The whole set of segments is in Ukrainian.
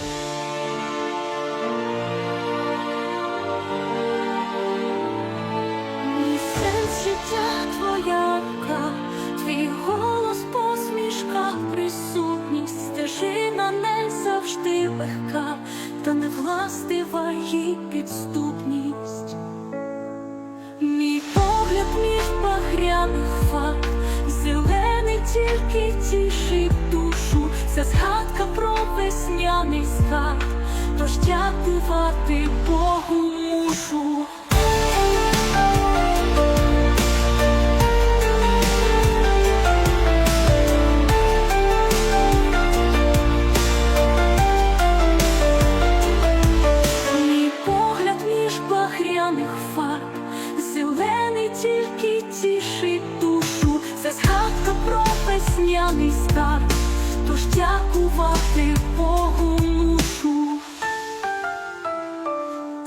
Мій твоя рука, твій голос, посмішка, присутність, стежина не завжди легка, та не властива їй підступність. Весняний скарб, тож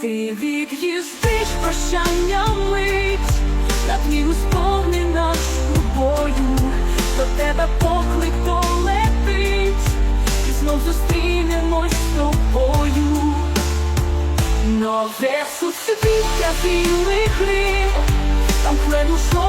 Ти від'їздиш прощання мить, надміру сповнена любою, до тебе поклик полетить, і знов зустрінемось з тобою. Нове суцвіття білих хліб, там хлену жовтому